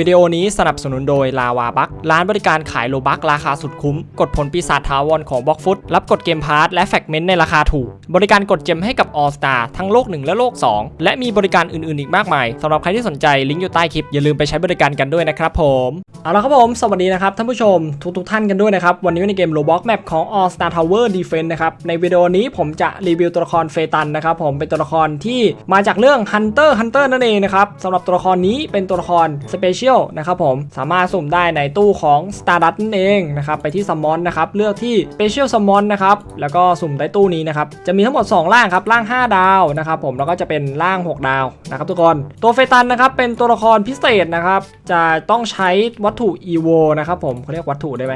วิดีโอนี้สนับสนุนโดยลาวาบักร้านบริการขายโลบักราคาสุดคุ้ม กดผลปีศาจทาวรของบล็อกฟุตรับกดเกมพาร์ทและแฟกเมนต์ในราคาถูก บริการกดเจมให้กับ All Star ทั้งโลก 1 และโลก 2 และมีบริการอื่นๆอีกมากมายสำหรับใครที่สนใจลิงก์อยู่ใต้คลิปอย่าลืมไปใช้บริการกันด้วยนะครับผมเอาละครับผมสวัสดีนะครับท่านผู้ชมทุกๆท่านกันด้วยนะครับวันนี้ในเกม Roblox Map ของ All Star Tower Defense นะครับในวิดีโอนี้ผมจะรีวิวตัวละครเฟตันนะครับผมเป็นตัวละครที่มาจากเรื่อง Hunter Hunter นั่นเองนะครับสำหรับตัวละครนี้เป็นตัวละคร Special นะครับผมสามารถสุ่มได้ในตู้ของ Stardust นั่นเองนะครับไปที่ Summon นะครับเลือกที่ Special Summon นะครับแล้วก็สุ่มได้ตู้นี้นะครับจะมีทั้งหมด 2 ล่างครับล่าง 5 ดาวนะครับผมแล้วก็จะเป็นล่าง 6 ดาวนะครับทุกคนตัวเฟตันนะครับเป็นตัวละครพิเศษนะครับจะต้องใช้วัตถุ EVO นะครับผมเขาเรียกวัตถุได้ไหม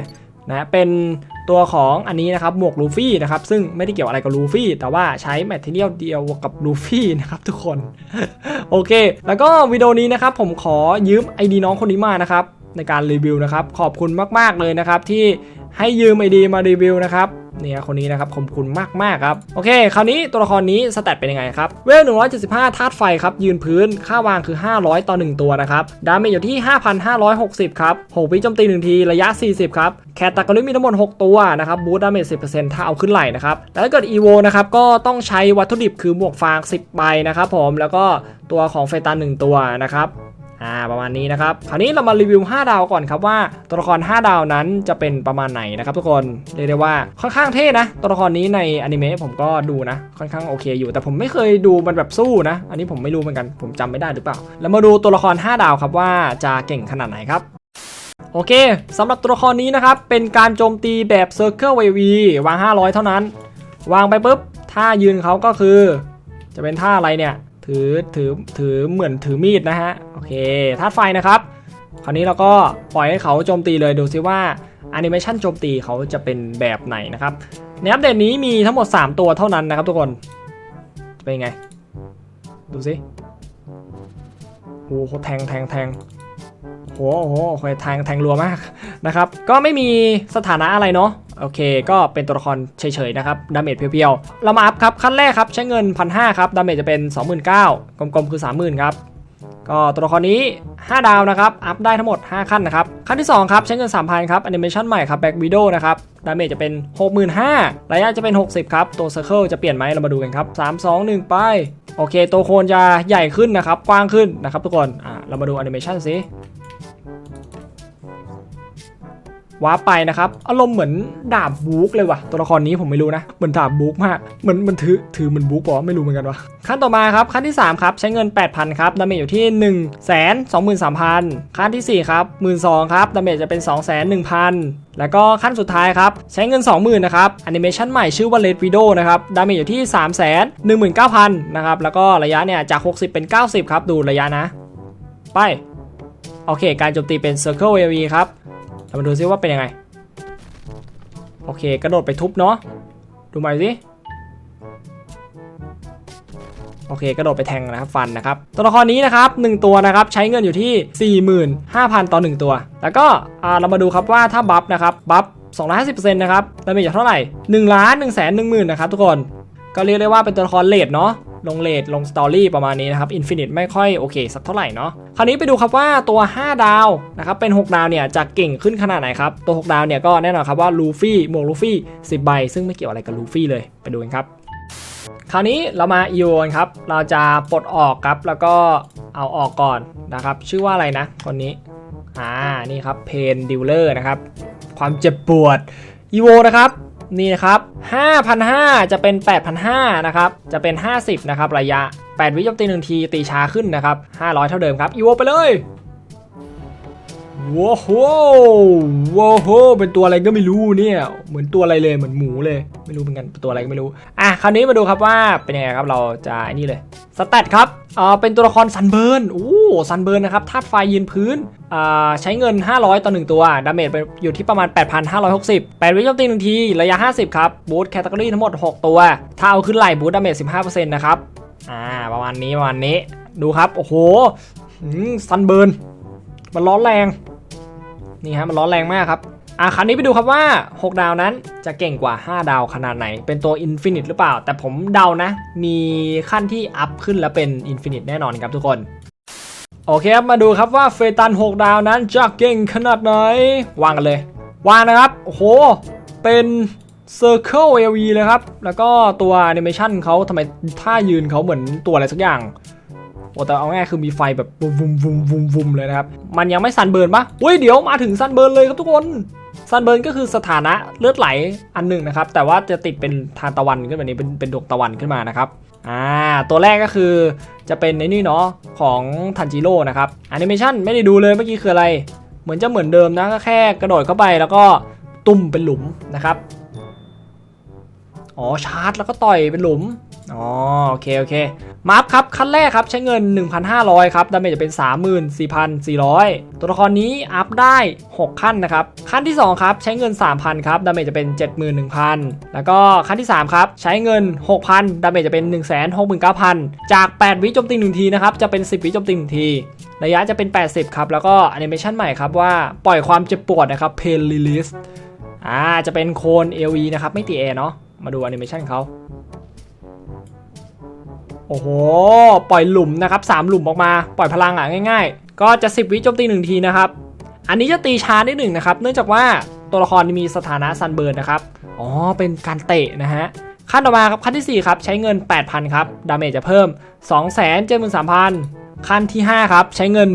นะเป็น ตัวของอันนี้นะครับหมวกลูฟี่นะครับซึ่งไม่ได้เกี่ยวอะไรกับลูฟี่แต่ว่าใช้แมทเทียลเดียวกับลูฟี่นะครับทุกคน โอเค แล้วก็วิดีโอนี้นะครับผมขอยืมไอดีน้องคนนี้มานะครับในการรีวิวนะครับขอบคุณมาก ๆ เลยนะครับที่ให้ยืมไอดีมารีวิวนะครับ เนี่ยคนนี้นะครับขอบคุณมากๆครับโอเค คราวนี้ตัวละครนี้สแตทเป็นยังไงครับเวล175ธาตุไฟครับยืนพื้นค่าวางคือ 500 ต่อ 1 ตัวนะครับดาเมจอยู่ที่ 5,560 ครับ6วิโจมตี 1 ทีระยะ 40 ครับแคตตากริมีทั้งหมด 6 ตัวนะครับบูตดาเมจ 10%ถ้าเอาขึ้นไหลนะครับแล้วถ้าเกิด EVO นะครับก็ต้องใช้วัตถุดิบคือหมวกฟาง 10 ใบนะครับผมแล้วก็ตัวของเฟตัน 1 ตัวนะครับ อ่าประมาณนี้นะครับคราวนี้เรามารีวิว 5 ดาวก่อนครับว่าตัวละคร 5 ดาวนั้นจะเป็นประมาณไหนนะครับทุกคนเรียกได้ว่าค่อนข้างเท่นะ ตัวละครนี้ในอนิเมะผมก็ดูนะ ค่อนข้างโอเคอยู่ แต่ผมไม่เคยดูมันแบบสู้นะ อันนี้ผมไม่รู้เหมือนกัน ผมจำไม่ได้หรือเปล่า แล้วมาดูตัวละคร 5 ดาวครับว่าจะเก่งขนาดไหนครับโอเคสำหรับตัวละครนี้นะครับ เป็นการโจมตีแบบ Circle Wave วาง 500 เท่านั้น วางไปปุ๊บท่ายืนเขาก็คือ จะเป็นท่าอะไรเนี่ย ถือถือถือเหมือนถือมีดนะฮะโอเคธาตุไฟนะครับ คราวนี้เราก็ปล่อยให้เขาโจมตีเลยดูซิว่าแอนิเมชันโจมตีเขาจะเป็นแบบไหนนะครับในอัปเดตนี้มีทั้งหมด 3 ตัวเท่านั้นนะครับทุกคน เป็นไง ดูสิโอ้โหแทงแทงแทง หโอ้โหโอเคแทงแทงรัวมากนะครับ ก็ไม่มีสถานะอะไรเนาะโอเค ก็เป็นตัวละครเฉยๆนะครับ ดาเมจเพียวๆ เรามาอัพครับ ขั้นแรกครับ ใช้เงิน 1,500 ครับ ดาเมจจะเป็น 29,000กลมๆ คือ 30,000 ครับ ก็ตัวละครนี้ 5 ดาวนะครับ อัพได้ทั้งหมด 5 ขั้นนะครับ ขั้นที่ 2 ครับ ใช้เงิน 3,000 ครับแอนิเมชันใหม่ครับแบ็กวิดโอนะครับ ดาเมจจะเป็น 65,000ระยะจะเป็น 60 ครับ ตัวเซอร์เคิลจะเปลี่ยนไหมเรามาดูกันครับ 3 2 1 ไป โอเค ตัวโคนจะใหญ่ขึ้นนะครับ กว้างขึ้นนะครับทุกคน อ่า เรามาดูแอนิเมชันสิ ว้าไปนะครับอารมณ์เหมือนดาบบู๊กเลยว่ะ ตัวละครนี้ผมไม่รู้นะเหมือนดาบบู๊กมากเหมือนมันถือถือเหมันบู๊กปะวะไม่รู้เหมือนกันว่ะขั้นต่อมาครับขั้นที่ 3 ครับ ใช้เงิน 8,000 ครับดาเมจอยู่ที่ 1 2 3 0 0 0 ขั้นทีสี่4 ครับ 12,000ครับดาเมจจะเป็น 2 1 0 0 0 แล้วก็ขั้นสุดท้ายครับ ใช้เงิน 20,000นะครับแอนิเมชันใหม่ชื่อว่า Red Widow นะครับดาเมจอยู่ที่ 3 1 9 0 0 0นะครับแล้วก็ระยะเนี่ยจาก 60 เป็น 90 ครับ ดูระยะนะ ไป โอเค การโจมตีเป็น Circle AV ครับ เรามาดูซิว่าเป็นยังไง โอเค กระโดดไปทุบเนาะ ดูใหม่สิ โอเค กระโดดไปแทงนะครับ ฟันนะครับ ตัวละครนี้นะครับ 1 ตัวนะครับ ใช้เงินอยู่ที่ 45,000 ต่อ 1 ตัว แล้วก็เรามาดูครับว่าถ้าบัฟนะครับ บัฟ 250%นะครับดาเมจจะเท่าไหร่1ล้าน1แสน1หมื่นนะครับทุกคน ก็เรียกได้ว่าเป็นตัวละครเลดเนาะ ลงเลดลงสตอรี่ประมาณนี้นะครับอินฟินิตไม่ค่อยโอเคสักเท่าไหร่เนาะคราวนี้ไปดูครับว่าตัว 5 ดาวนะครับเป็น 6 ดาวเนี่ยจะเก่งขึ้นขนาดไหนครับตัว 6 ดาวเนี่ยก็แน่นอนครับว่าลูฟี่หมวกลูฟี่10ใบซึ่งไม่เกี่ยวอะไรกับลูฟี่เลยไปดูกันครับคราวนี้เรามาอีโอนครับ เราจะปลดออกครับ แล้วก็เอาออกก่อนนะครับ ชื่อว่าอะไรนะ คนนี้ อ่า นี่ครับ เพนดิลเลอร์นะครับ ความเจ็บปวดอีโวนะครับ นี่นะครับ5,500 จะเป็น 8,500 นะครับ จะเป็น 50 นะครับ ระยะ 8 วิโจมตี1ที ตีช้าขึ้นนะครับ 500 เท่าเดิมครับ อีโวไปเลย ว้าวโหว้าวโหเป็นตัวอะไรก็ไม่รู้เนี่ย เหมือนตัวอะไรเลย เหมือนหมูเลย ไม่รู้เหมือนกันเป็นตัวอะไรก็ไม่รู้ อะ คราวนี้มาดูครับว่าเป็นยังไงครับ เราจะอ้นี่เลยสแตทครับอ่อเป็นตัวละครซันเบิร์นโอ้ซันเบิร์นนะครับ ธาตุไฟยืนพื้น อ่า ใช้เงิน 500 ต่อ 1 ตัว ดาเมจไปอยู่ที่ประมาณ 8,560 8วิโจมตี1ที ระยะ 50 ครับ บูทแคตตาล็อทั้งหมด 6 ตัว ถ้าเอาขึ้นไหลบูทดาเมจ 15%นะครับ อ่า ประมาณนี้ ประมาณนี้ ดูครับ โอ้โหซันเบิร์นมันร้อนแรง นี่ฮะมันร้อนแรงมากครับอะคราวนี้ไปดูครับว่า 6 ดาวนั้นจะเก่งกว่า 5 ดาวขนาดไหน เป็นตัวอินฟินิตหรือเปล่า แต่ผมเดานะ มีขั้นที่อัพขึ้นแล้วเป็นอินฟินิตแน่นอนครับทุกคน โอเคครับ มาดูครับว่าเฟตัน 6 ดาวนั้นจะเก่งขนาดไหน วางกันเลย วางนะครับ โอ้โห เป็น Circle AV เลยครับ แล้วก็ตัวแอนิเมชันเขาทำไมท่ายืนเขาเหมือนตัวอะไรสักอย่าง โอ้แต่เอาง่ายคือมีไฟแบบวุมวุมวุมวุมวุมเลยนะครับ มันยังไม่ซันเบิร์นปะเฮ้ยเดี๋ยวมาถึงซันเบิร์นเลยครับทุกคนซันเบิร์นก็คือสถานะเลือดไหลอันหนึ่งนะครับ แต่ว่าจะติดเป็นทานตะวันขึ้นมานี้เป็นเป็นดวงตะวันขึ้นมานะครับอ่าตัวแรกก็คือจะเป็นในนี่เนาะของทันจิโร่นะครับแอนิเมชันไม่ได้ดูเลยเมื่อกี้คืออะไร เหมือนจะเหมือนเดิมนะก็แค่กระโดดเข้าไปแล้วก็ตุ่มเป็นหลุมนะครับอ๋อชาร์จแล้วก็ต่อยเป็นหลุม อ๋อโอเคโอเคมาร์ฟครับขั้นแรกครับใช้เงิน 1,500 ครับดาเมจจะเป็น 34,400 ตัวละครนี้อัพได้ 6 ขั้นนะครับ ขั้นที่ 2 ครับ ใช้เงิน 3,000 ครับดาเมจจะเป็น 71,000 แล้วก็ขั้นที่ 3 ครับ ใช้เงิน 6,000 ดาเมจจะเป็น 169,000 จาก 8 วิโจมตี 1 ทีนะครับ จะเป็น 10 วิโจมตี 1 ที ระยะจะเป็น 80 ครับ แล้วก็แอนิเมชันใหม่ครับว่าปล่อยความเจ็บปวดนะครับ Pain Release อ่าจะเป็นโคน AOE นะครับไม่ตีแอร์เนาะมาดูแอนิเมชันเขา โอ้โห ปล่อยหลุมนะครับ3หลุมออกมา ปล่อยพลังอะง่าย ๆ ก็จะ 10 วิโจมตี1ทีนะครับ อันนี้จะตีช้านิดหนึ่งนะครับ เนื่องจากว่าตัวละครมีสถานะซันเบิร์นนะครับ อ๋อ เป็นการเตะนะฮะ ขั้นต่อมาครับขั้นที่ 4 ครับ ใช้เงิน 8,000 ครับ ดาเมจจะเพิ่ม273,000 ขั้นที่ 5 ครับ ใช้เงิน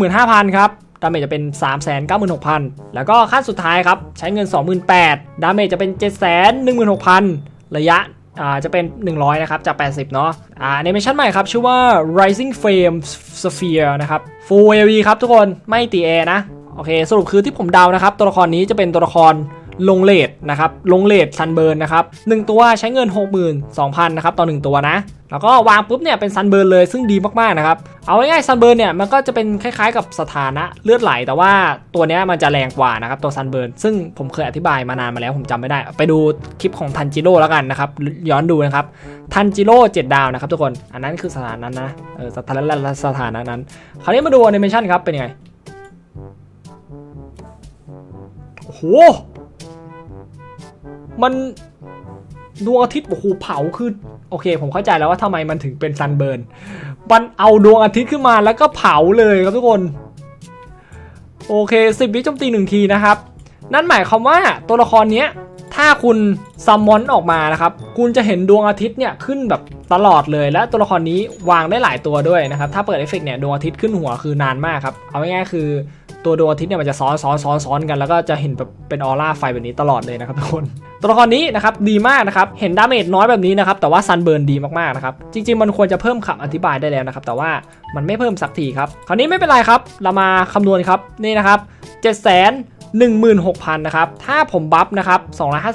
15,000 ครับ ดาเมจจะเป็น 396,000 แล้วก็ขั้นสุดท้ายครับ ใช้เงิน 28,000 ดาเมจจะเป็น 716,000 ระยะ อ่าจะเป็น 100 นะครับ จาก 80 เนาะอ่าแอนิเมชันใหม่ครับ ชื่อว่า Rising Flame Sphere นะครับ Full AV ครับทุกคนไม่ตีแอนะ โอเค สรุปคือที่ผมเดานะครับ ตัวละครนี้จะเป็นตัวละคร ลงเลดนะครับ ลงเลดซันเบิร์นนะครับ1ตัวใช้เงิน 62,000นะครับต่อ 1 ตัวนะ แล้วก็วางปุ๊บเนี่ยเป็นซันเบิร์นเลยซึ่งดีมากๆนะครับ เอาง่ายๆซันเบิร์นเนี่ยมันก็จะเป็นคล้ายๆกับสถานะเลือดไหล แต่ว่าตัวเนี้ยมันจะแรงกว่านะครับตัวซันเบิร์นซึ่งผมเคยอธิบายมานานมาแล้วผมจำไม่ได้ ไปดูคลิปของทันจิโร่แล้วกันนะครับ ย้อนดูนะครับทันจิโร่7ดดาวนะครับทุกคน อันนั้นคือสถานะนั้นนะเออสถานะสถานะนั้น คราวนี้มาดูแอนิเมชันครับเป็นยังไงโอ้โห มันดวงอาทิตย์โอ้โหเผาคือโอเค ผมเข้าใจแล้วว่าทำไมมันถึงเป็นซันเบิร์นมันเอาดวงอาทิตย์ขึ้นมาแล้วก็เผาเลยครับทุกคน โอเคสิบวิโจมตีหนึ่งทีนะครับ นั่นหมายความว่าตัวละครเนี้ยถ้าคุณซัมมอนออกมานะครับ คุณจะเห็นดวงอาทิตย์เนี่ยขึ้นแบบตลอดเลยและตัวละครนี้วางได้หลายตัวด้วยนะครับ ถ้าเปิดเอฟเฟกต์เนี่ยดวงอาทิตย์ขึ้นหัวคือนานมากครับ เอาง่ายๆคือ ตัวดวงอาทิตย์เนี่ยมันจะซ้อนซ้อนซ้อนซ้อนกันแล้วก็จะเห็นแบบเป็นออร่าไฟแบบนี้ตลอดเลยนะครับทุกคน ตัวละครนี้นะครับดีมากนะครับเห็นดาเมจน้อยแบบนี้นะครับแต่ว่าซันเบิร์นดีมากๆนะครับจริง ๆ มันควรจะเพิ่มคำอธิบายได้แล้วนะครับแต่ว่ามันไม่เพิ่มสักทีครับคราวนี้ไม่เป็นไรครับ เรามาคำนวณครับนี่นะครับ7 0 0 0 0 16,000 นะครับ ถ้าผมบัฟนะครับ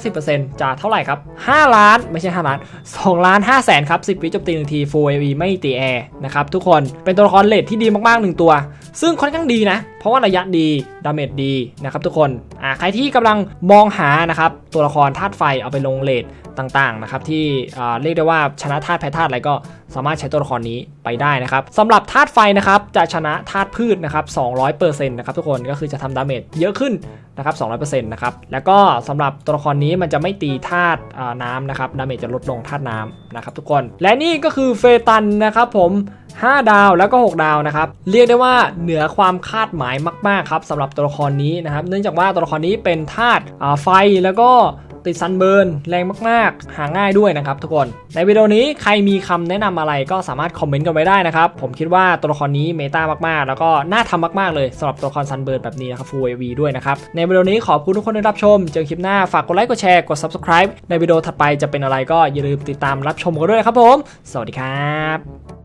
250%จะเท่าไหร่ครับ 5 ล้าน ไม่ใช่ 5 ล้าน 2 ล้าน5แสนครับ 10 วิจบตีหนึ่งที Full AV ไม่ตีแอร์นะครับทุกคน เป็นตัวละครเลดที่ดีมากๆ 1 ตัวซึ่งค่อนข้างดีนะ เพราะว่าระยะดี ดาเมจดีนะครับทุกคน อ่าใครที่กำลังมองหานะครับตัวละครธาตุไฟเอาไปลงเลดต่างๆนะครับที่เรียกได้ว่าชนะธาตุแพ้ธาตุอะไรก็สามารถใช้ตัวละครนี้ไปได้นะครับสำหรับธาตุไฟนะครับจะชนะธาตุพืชนะครับ200%นะครับทุกคนก็คือจะทำดาเมจเยอะขึ้น นะครับ200%นะครับ แล้วก็สำหรับตัวละครนี้มันจะไม่ตีธาตุน้ำนะครับ ดาเมจจะลดลงธาตุน้ำนะครับทุกคน และนี่ก็คือเฟตันนะครับผม 5 ดาวแล้วก็ 6 ดาวนะครับ เรียกได้ว่าเหนือความคาดหมายมาก ๆ ครับสำหรับตัวละครนี้นะครับ เนื่องจากว่าตัวละครนี้เป็นธาตุไฟแล้วก็ ติดซันเบิร์นแรงมากๆ หาง่ายด้วยนะครับทุกคน ในวิดีโอนี้ใครมีคำแนะนำอะไรก็สามารถคอมเมนต์กันไว้ได้นะครับ ผมคิดว่าตัวละครนี้เมตามากๆ แล้วก็น่าทำมากๆเลยสำหรับตัวละครซันเบิร์นแบบนี้นะครับ Full AV ด้วยนะครับ ในวิดีโอนี้ขอบคุณทุกคนที่รับชม เจอคลิปหน้าฝากกดไลค์กดแชร์กด subscribe ในวิดีโอถัดไปจะเป็นอะไรก็อย่าลืมติดตามรับชมกันด้วยครับผม สวัสดีครับ